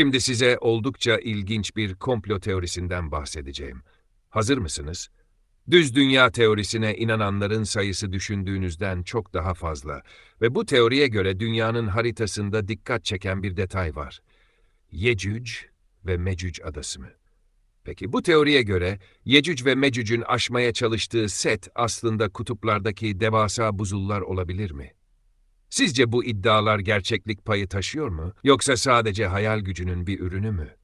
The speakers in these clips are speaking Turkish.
Şimdi size oldukça ilginç bir komplo teorisinden bahsedeceğim. Hazır mısınız? Düz dünya teorisine inananların sayısı düşündüğünüzden çok daha fazla ve bu teoriye göre dünyanın haritasında dikkat çeken bir detay var. Yecüc ve Mecüc adası mı? Peki bu teoriye göre Yecüc ve Mecüc'ün aşmaya çalıştığı set aslında kutuplardaki devasa buzullar olabilir mi? Sizce bu iddialar gerçeklik payı taşıyor mu yoksa sadece hayal gücünün bir ürünü mü?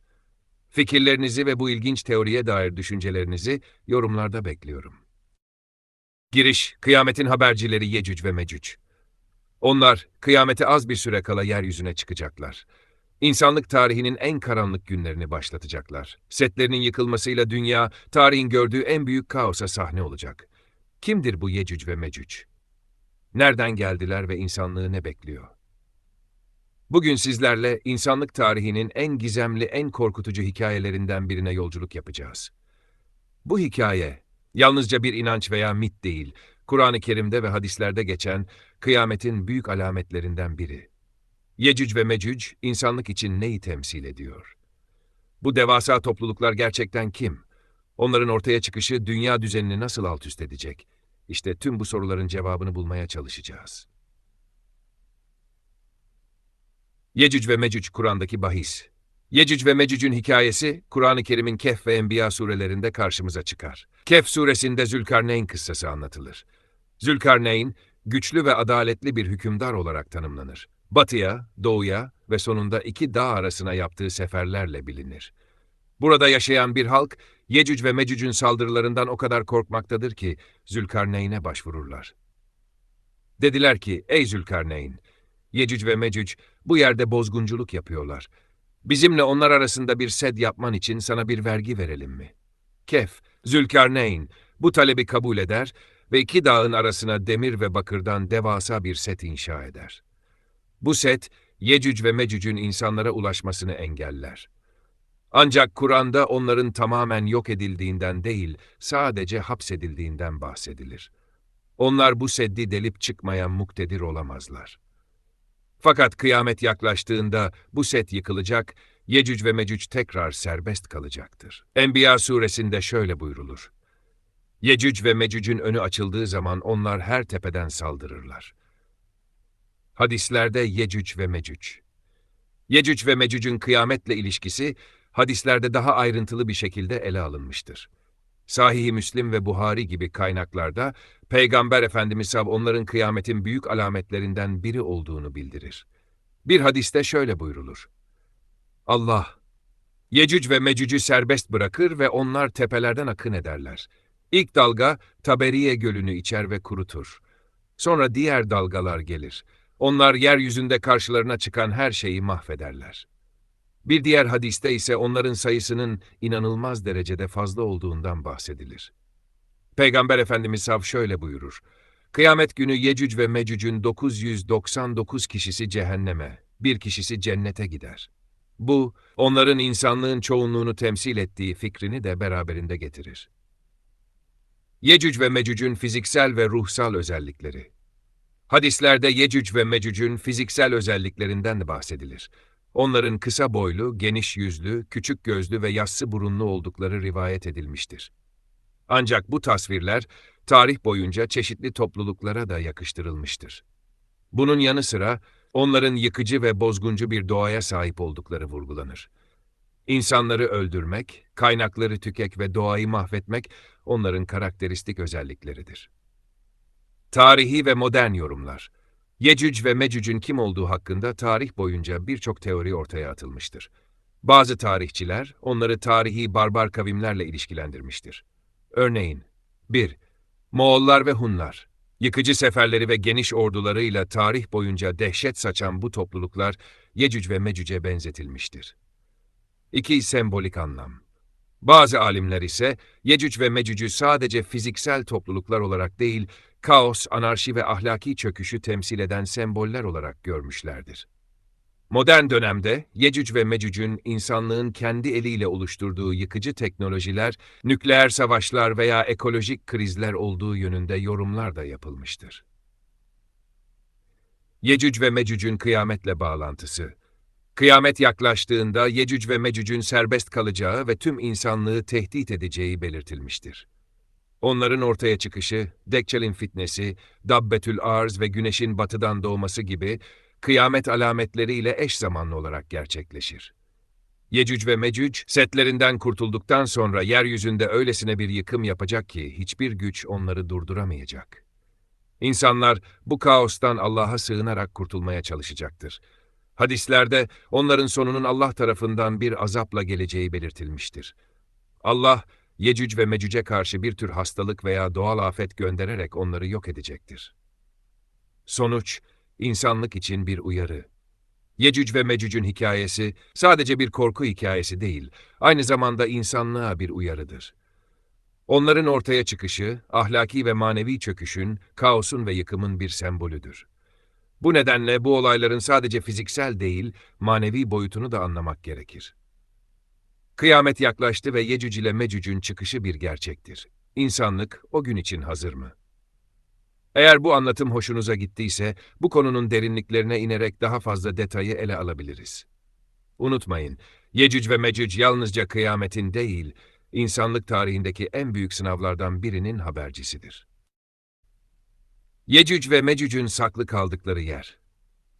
Fikirlerinizi ve bu ilginç teoriye dair düşüncelerinizi yorumlarda bekliyorum. Giriş, kıyametin habercileri Yecüc ve Mecüc. Onlar, kıyamete az bir süre kala yeryüzüne çıkacaklar. İnsanlık tarihinin en karanlık günlerini başlatacaklar. Setlerinin yıkılmasıyla dünya, tarihin gördüğü en büyük kaosa sahne olacak. Kimdir bu Yecüc ve Mecüc? Nereden geldiler ve insanlığı ne bekliyor? Bugün sizlerle insanlık tarihinin en gizemli, en korkutucu hikayelerinden birine yolculuk yapacağız. Bu hikaye, yalnızca bir inanç veya mit değil, Kur'an-ı Kerim'de ve hadislerde geçen kıyametin büyük alametlerinden biri. Yecüc ve Mecüc, insanlık için neyi temsil ediyor? Bu devasa topluluklar gerçekten kim? Onların ortaya çıkışı dünya düzenini nasıl alt üst edecek? İşte tüm bu soruların cevabını bulmaya çalışacağız. Yecüc ve Mecüc Kur'an'daki bahis. Yecüc ve Mecüc'ün hikayesi Kur'an-ı Kerim'in Kehf ve Enbiya surelerinde karşımıza çıkar. Kehf suresinde Zülkarneyn kıssası anlatılır. Zülkarneyn, güçlü ve adaletli bir hükümdar olarak tanımlanır. Batıya, doğuya ve sonunda iki dağ arasına yaptığı seferlerle bilinir. Burada yaşayan bir halk, Yecüc ve Mecüc'ün saldırılarından o kadar korkmaktadır ki Zülkarneyn'e başvururlar. Dediler ki, ey Zülkarneyn, Yecüc ve Mecüc bu yerde bozgunculuk yapıyorlar. Bizimle onlar arasında bir sed yapman için sana bir vergi verelim mi? Kef, Zülkarneyn bu talebi kabul eder ve iki dağın arasına demir ve bakırdan devasa bir set inşa eder. Bu set, Yecüc ve Mecüc'ün insanlara ulaşmasını engeller. Ancak Kur'an'da onların tamamen yok edildiğinden değil, sadece hapsedildiğinden bahsedilir. Onlar bu seddi delip çıkmaya muktedir olamazlar. Fakat kıyamet yaklaştığında bu set yıkılacak, Yecüc ve Mecüc tekrar serbest kalacaktır. Enbiya suresinde şöyle buyrulur. Yecüc ve Mecüc'ün önü açıldığı zaman onlar her tepeden saldırırlar. Hadislerde Yecüc ve Mecüc. Yecüc ve Mecüc'ün kıyametle ilişkisi hadislerde daha ayrıntılı bir şekilde ele alınmıştır. Sahih-i Müslim ve Buhari gibi kaynaklarda Peygamber Efendimiz Sav onların kıyametin büyük alametlerinden biri olduğunu bildirir. Bir hadiste şöyle buyrulur. Allah, Yecüc ve Mecüc'ü serbest bırakır ve onlar tepelerden akın ederler. İlk dalga Taberiye gölünü içer ve kurutur. Sonra diğer dalgalar gelir. Onlar yeryüzünde karşılarına çıkan her şeyi mahvederler. Bir diğer hadiste ise onların sayısının inanılmaz derecede fazla olduğundan bahsedilir. Peygamber Efendimiz Sav şöyle buyurur. Kıyamet günü Yecüc ve Mecüc'ün 999 kişisi cehenneme, bir kişisi cennete gider. Bu, onların insanlığın çoğunluğunu temsil ettiği fikrini de beraberinde getirir. Yecüc ve Mecüc'ün fiziksel ve ruhsal özellikleri Hadislerde Yecüc ve Mecüc'ün fiziksel özelliklerinden de bahsedilir. Onların kısa boylu, geniş yüzlü, küçük gözlü ve yassı burunlu oldukları rivayet edilmiştir. Ancak bu tasvirler tarih boyunca çeşitli topluluklara da yakıştırılmıştır. Bunun yanı sıra onların yıkıcı ve bozguncu bir doğaya sahip oldukları vurgulanır. İnsanları öldürmek, kaynakları tükek ve doğayı mahvetmek onların karakteristik özellikleridir. Tarihi ve modern yorumlar Yecüc ve Mecüc'ün kim olduğu hakkında tarih boyunca birçok teori ortaya atılmıştır. Bazı tarihçiler onları tarihi barbar kavimlerle ilişkilendirmiştir. Örneğin 1. Moğollar ve Hunlar Yıkıcı seferleri ve geniş ordularıyla tarih boyunca dehşet saçan bu topluluklar Yecüc ve Mecüc'e benzetilmiştir. 2. Sembolik anlam Bazı alimler ise Yecüc ve Mecüc'ü sadece fiziksel topluluklar olarak değil, kaos, anarşi ve ahlaki çöküşü temsil eden semboller olarak görmüşlerdir. Modern dönemde Yecüc ve Mecüc'ün insanlığın kendi eliyle oluşturduğu yıkıcı teknolojiler, nükleer savaşlar veya ekolojik krizler olduğu yönünde yorumlar da yapılmıştır. Yecüc ve Mecüc'ün kıyametle bağlantısı Kıyamet yaklaştığında Yecüc ve Mecüc'ün serbest kalacağı ve tüm insanlığı tehdit edeceği belirtilmiştir. Onların ortaya çıkışı, Deccal'in fitnesi, Dabbetül Arz ve güneşin batıdan doğması gibi kıyamet alametleriyle eş zamanlı olarak gerçekleşir. Yecüc ve Mecüc, setlerinden kurtulduktan sonra yeryüzünde öylesine bir yıkım yapacak ki hiçbir güç onları durduramayacak. İnsanlar bu kaostan Allah'a sığınarak kurtulmaya çalışacaktır. Hadislerde onların sonunun Allah tarafından bir azapla geleceği belirtilmiştir. Allah, Yecüc ve Mecüc'e karşı bir tür hastalık veya doğal afet göndererek onları yok edecektir. Sonuç, insanlık için bir uyarı. Yecüc ve Mecüc'ün hikayesi sadece bir korku hikayesi değil, aynı zamanda insanlığa bir uyarıdır. Onların ortaya çıkışı, ahlaki ve manevi çöküşün, kaosun ve yıkımın bir sembolüdür. Bu nedenle bu olayların sadece fiziksel değil, manevi boyutunu da anlamak gerekir. Kıyamet yaklaştı ve Yecüc ile Mecüc'ün çıkışı bir gerçektir. İnsanlık o gün için hazır mı? Eğer bu anlatım hoşunuza gittiyse, bu konunun derinliklerine inerek daha fazla detayı ele alabiliriz. Unutmayın, Yecüc ve Mecüc yalnızca kıyametin değil, insanlık tarihindeki en büyük sınavlardan birinin habercisidir. Yecüc ve Mecüc'ün saklı kaldıkları yer.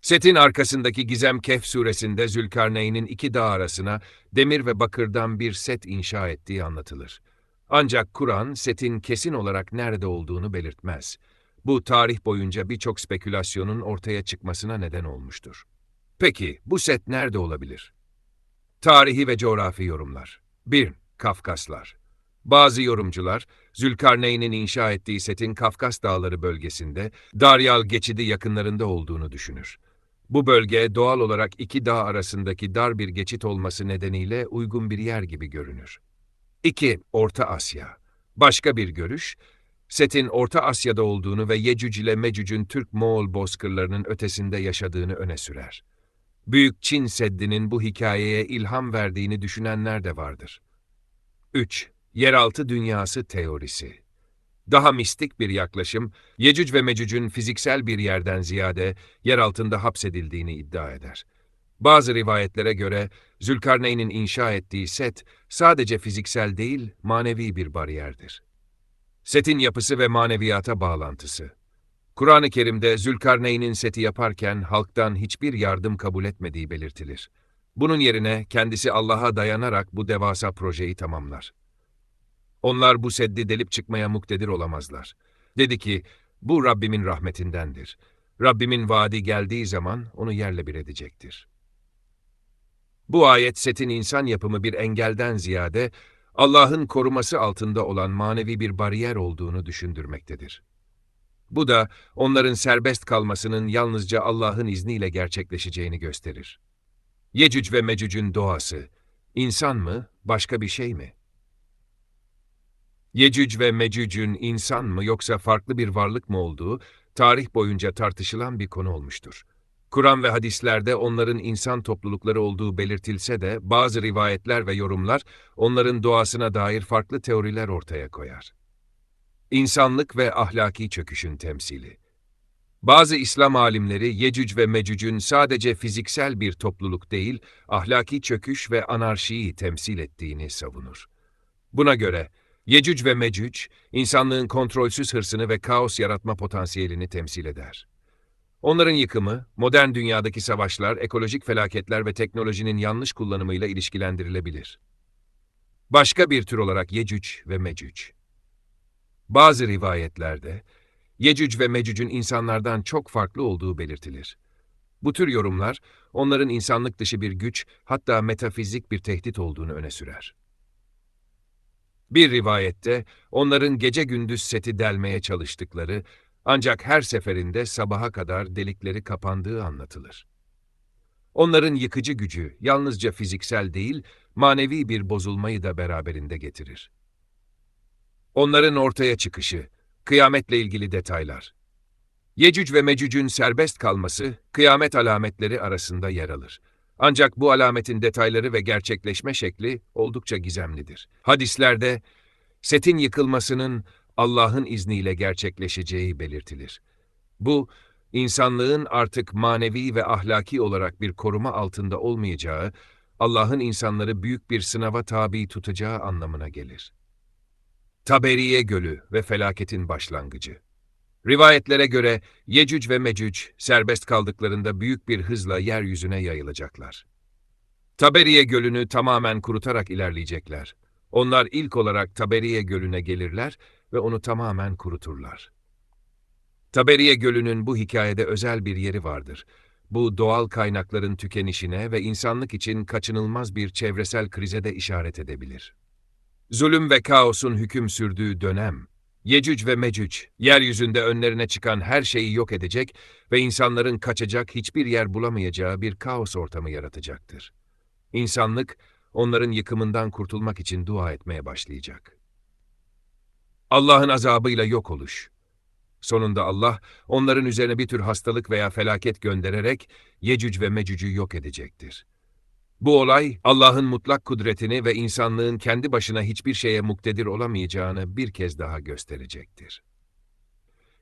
Set'in arkasındaki Gizem Kehf suresinde Zülkarneyn'in iki dağ arasına demir ve bakırdan bir set inşa ettiği anlatılır. Ancak Kur'an, setin kesin olarak nerede olduğunu belirtmez. Bu tarih boyunca birçok spekülasyonun ortaya çıkmasına neden olmuştur. Peki, bu set nerede olabilir? Tarihi ve coğrafi yorumlar. 1. Kafkaslar. Bazı yorumcular, Zülkarneyn'in inşa ettiği setin Kafkas Dağları bölgesinde, Daryal geçidi yakınlarında olduğunu düşünür. Bu bölge doğal olarak iki dağ arasındaki dar bir geçit olması nedeniyle uygun bir yer gibi görünür. 2. Orta Asya. Başka bir görüş, Set'in Orta Asya'da olduğunu ve Yecüc ile Mecüc'ün Türk-Moğol bozkırlarının ötesinde yaşadığını öne sürer. Büyük Çin Seddi'nin bu hikayeye ilham verdiğini düşünenler de vardır. 3. Yeraltı Dünyası Teorisi Daha mistik bir yaklaşım, Yecüc ve Mecüc'ün fiziksel bir yerden ziyade yer altında hapsedildiğini iddia eder. Bazı rivayetlere göre Zülkarneyn'in inşa ettiği set sadece fiziksel değil, manevi bir bariyerdir. Setin yapısı ve maneviyata bağlantısı. Kur'an-ı Kerim'de Zülkarneyn'in seti yaparken halktan hiçbir yardım kabul etmediği belirtilir. Bunun yerine kendisi Allah'a dayanarak bu devasa projeyi tamamlar. Onlar bu seddi delip çıkmaya muktedir olamazlar. Dedi ki, bu Rabbimin rahmetindendir. Rabbimin vaadi geldiği zaman onu yerle bir edecektir. Bu ayet setin insan yapımı bir engelden ziyade Allah'ın koruması altında olan manevi bir bariyer olduğunu düşündürmektedir. Bu da onların serbest kalmasının yalnızca Allah'ın izniyle gerçekleşeceğini gösterir. Yecüc ve Mecüc'ün doğası, insan mı, başka bir şey mi? Yecüc ve Mecüc'ün insan mı yoksa farklı bir varlık mı olduğu tarih boyunca tartışılan bir konu olmuştur. Kur'an ve hadislerde onların insan toplulukları olduğu belirtilse de bazı rivayetler ve yorumlar onların doğasına dair farklı teoriler ortaya koyar. İnsanlık ve ahlaki çöküşün temsili Bazı İslam alimleri Yecüc ve Mecüc'ün sadece fiziksel bir topluluk değil, ahlaki çöküş ve anarşiyi temsil ettiğini savunur. Buna göre Yecüc ve Mecüc, insanlığın kontrolsüz hırsını ve kaos yaratma potansiyelini temsil eder. Onların yıkımı, modern dünyadaki savaşlar, ekolojik felaketler ve teknolojinin yanlış kullanımıyla ilişkilendirilebilir. Başka bir tür olarak Yecüc ve Mecüc. Bazı rivayetlerde, Yecüc ve Mecüc'ün insanlardan çok farklı olduğu belirtilir. Bu tür yorumlar, onların insanlık dışı bir güç, hatta metafizik bir tehdit olduğunu öne sürer. Bir rivayette, onların gece gündüz seti delmeye çalıştıkları, ancak her seferinde sabaha kadar delikleri kapandığı anlatılır. Onların yıkıcı gücü yalnızca fiziksel değil, manevi bir bozulmayı da beraberinde getirir. Onların ortaya çıkışı, kıyametle ilgili detaylar. Yecüc ve Mecüc'ün serbest kalması, kıyamet alametleri arasında yer alır. Ancak bu alametin detayları ve gerçekleşme şekli oldukça gizemlidir. Hadislerde, setin yıkılmasının Allah'ın izniyle gerçekleşeceği belirtilir. Bu, insanlığın artık manevi ve ahlaki olarak bir koruma altında olmayacağı, Allah'ın insanları büyük bir sınava tabi tutacağı anlamına gelir. Taberiye Gölü ve felaketin başlangıcı Rivayetlere göre Yecüc ve Mecüc serbest kaldıklarında büyük bir hızla yeryüzüne yayılacaklar. Taberiye Gölü'nü tamamen kurutarak ilerleyecekler. Onlar ilk olarak Taberiye Gölü'ne gelirler ve onu tamamen kuruturlar. Taberiye Gölü'nün bu hikayede özel bir yeri vardır. Bu doğal kaynakların tükenişine ve insanlık için kaçınılmaz bir çevresel krize de işaret edebilir. Zulüm ve kaosun hüküm sürdüğü dönem, Yecüc ve Mecüc, yeryüzünde önlerine çıkan her şeyi yok edecek ve insanların kaçacak hiçbir yer bulamayacağı bir kaos ortamı yaratacaktır. İnsanlık, onların yıkımından kurtulmak için dua etmeye başlayacak. Allah'ın azabıyla yok oluş. Sonunda Allah, onların üzerine bir tür hastalık veya felaket göndererek Yecüc ve Mecüc'ü yok edecektir. Bu olay, Allah'ın mutlak kudretini ve insanlığın kendi başına hiçbir şeye muktedir olamayacağını bir kez daha gösterecektir.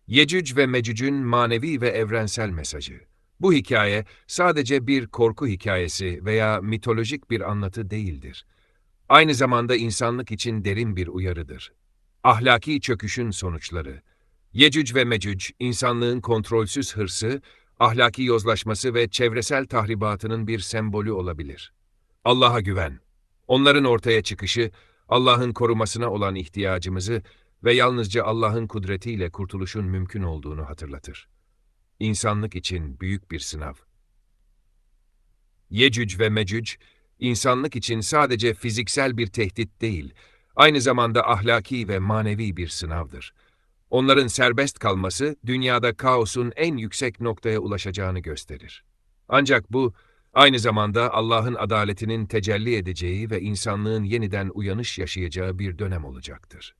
Yecüc ve Mecüc'ün manevi ve evrensel mesajı. Bu hikaye sadece bir korku hikayesi veya mitolojik bir anlatı değildir. Aynı zamanda insanlık için derin bir uyarıdır. Ahlaki çöküşün sonuçları. Yecüc ve Mecüc, insanlığın kontrolsüz hırsı, ahlaki yozlaşması ve çevresel tahribatının bir sembolü olabilir. Allah'a güven. Onların ortaya çıkışı, Allah'ın korumasına olan ihtiyacımızı ve yalnızca Allah'ın kudretiyle kurtuluşun mümkün olduğunu hatırlatır. İnsanlık için büyük bir sınav. Yecüc ve Mecüc, insanlık için sadece fiziksel bir tehdit değil, aynı zamanda ahlaki ve manevi bir sınavdır. Onların serbest kalması, dünyada kaosun en yüksek noktaya ulaşacağını gösterir. Ancak bu, aynı zamanda Allah'ın adaletinin tecelli edeceği ve insanlığın yeniden uyanış yaşayacağı bir dönem olacaktır.